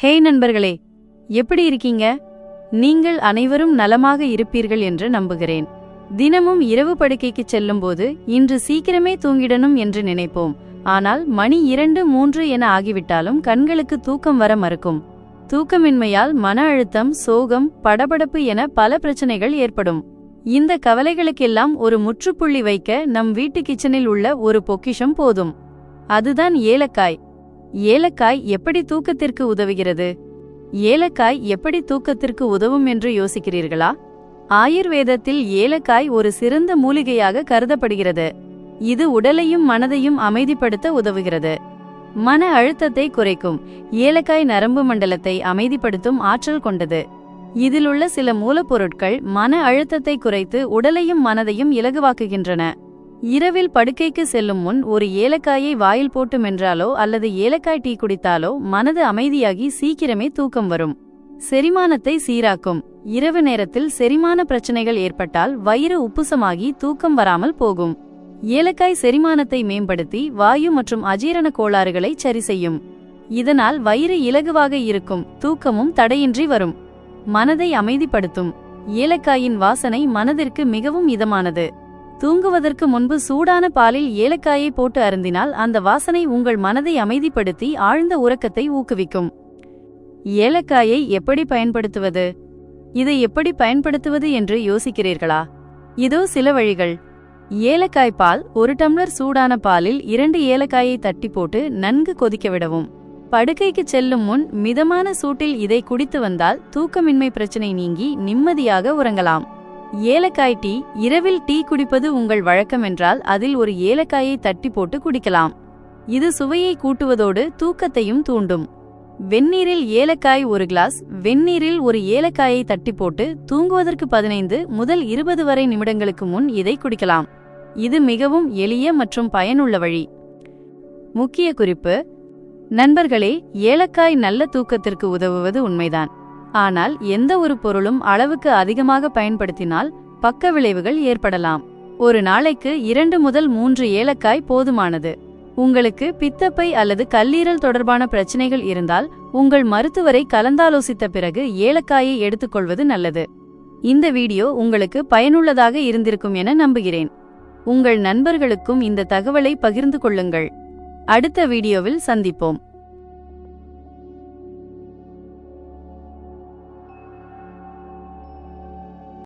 ஹே நண்பர்களே எப்படி இருக்கீங்க? நீங்கள் அனைவரும் நலமாக இருப்பீர்கள் என்று நம்புகிறேன். தினமும் இரவு படுக்கைக்கு செல்லும்போது இன்று சீக்கிரமே தூங்கிடணும் என்று நினைப்போம். ஆனால் மணி இரண்டு மூன்று என ஆகிவிட்டாலும் கண்களுக்கு தூக்கம் வர மறுக்கும். தூக்கமின்மையால் மன அழுத்தம் சோகம் படபடப்பு என பல பிரச்சனைகள் ஏற்படும். இந்த கவலைகளுக்கெல்லாம் ஒரு முற்றுப்புள்ளி வைக்க நம் வீட்டு கிச்சனில் உள்ள ஒரு பொக்கிஷம் போதும். அதுதான் ஏலக்காய். ஏலக்காய் எப்படி தூக்கத்திற்கு உதவுகிறது? ஏலக்காய் எப்படி தூக்கத்திற்கு உதவும் என்று யோசிக்கிறீர்களா? ஆயுர்வேதத்தில் ஏலக்காய் ஒரு சிறந்த மூலிகையாக கருதப்படுகிறது. இது உடலையும் மனதையும் அமைதிப்படுத்த உதவுகிறது. மன அழுத்தத்தை குறைக்கும். ஏலக்காய் நரம்பு மண்டலத்தை அமைதிப்படுத்தும் ஆற்றல் கொண்டது. இதிலுள்ள சில மூலப்பொருட்கள் மன அழுத்தத்தை குறைத்து உடலையும் மனதையும் இலகுவாக்குகின்றன. இரவில் படுக்கைக்கு செல்லும் முன் ஒரு ஏலக்காயை வாயில் போட்டு மென்றாலோ அல்லது ஏலக்காய் டீ குடித்தாலோ மனது அமைதியாகி சீக்கிரமே தூக்கம் வரும். செரிமானத்தை சீராக்கும். இரவு நேரத்தில் செரிமான பிரச்சனைகள் ஏற்பட்டால் வயிறு உப்புசமாகி தூக்கம் வராமல் போகும். ஏலக்காய் செரிமானத்தை மேம்படுத்தி வாயு மற்றும் அஜீரண கோளாறுகளை சரி செய்யும். இதனால் வயிறு இலகுவாக இருக்கும் தூக்கமும் தடையின்றி வரும். மனதை அமைதிப்படுத்தும். ஏலக்காயின் வாசனை மனதிற்கு மிகவும் இதமானது. தூங்குவதற்கு முன்பு சூடான பாலில் ஏலக்காயை போட்டு அருந்தினால் அந்த வாசனை உங்கள் மனதை அமைதிப்படுத்தி ஆழ்ந்த உறக்கத்தை ஊக்குவிக்கும். ஏலக்காயை எப்படி பயன்படுத்துவது? இதை எப்படி பயன்படுத்துவது என்று யோசிக்கிறீர்களா? இதோ சில வழிகள். ஏலக்காய் பால் ஒரு டம்ளர் சூடான பாலில் இரண்டு ஏலக்காயை தட்டி போட்டு நன்கு கொதிக்க விடவும். படுக்கைக்கு செல்லும் முன் மிதமான சூட்டில் இதை குடித்து வந்தால் தூக்கமின்மை பிரச்சனை நீங்கி நிம்மதியாக உறங்கலாம். ஏலக்காய் டீ இரவில் டீ குடிப்பது உங்கள் வழக்கம் என்றால் அதில் ஒரு ஏலக்காயை தட்டி போட்டு குடிக்கலாம். இது சுவையை கூட்டுவதோடு தூக்கத்தையும் தூண்டும். வெந்நீரில் ஏலக்காய் ஒரு கிளாஸ் வெந்நீரில் ஒரு ஏலக்காயை தட்டி போட்டு தூங்குவதற்கு பதினைந்து முதல் இருபது வரை நிமிடங்களுக்கு முன் இதை குடிக்கலாம். இது மிகவும் எளிய மற்றும் பயனுள்ள வழி. முக்கிய குறிப்பு நண்பர்களே ஏலக்காய் நல்ல தூக்கத்திற்கு உதவுவது உண்மைதான். ஆனால் எந்த ஒரு பொருளும் அளவுக்கு அதிகமாக பயன்படுத்தினால் பக்க விளைவுகள் ஏற்படலாம். ஒரு நாளைக்கு இரண்டு முதல் மூன்று ஏலக்காய் போதுமானது. உங்களுக்கு பித்தப்பை அல்லது கல்லீரல் தொடர்பான பிரச்சனைகள் இருந்தால் உங்கள் மருத்துவரை கலந்தாலோசித்த பிறகு ஏலக்காயை எடுத்துக்கொள்வது நல்லது. இந்த வீடியோ உங்களுக்கு பயனுள்ளதாக இருந்திருக்கும் என நம்புகிறேன். உங்கள் நண்பர்களுக்கும் இந்த தகவலை பகிர்ந்து கொள்ளுங்கள். அடுத்த வீடியோவில் சந்திப்போம்.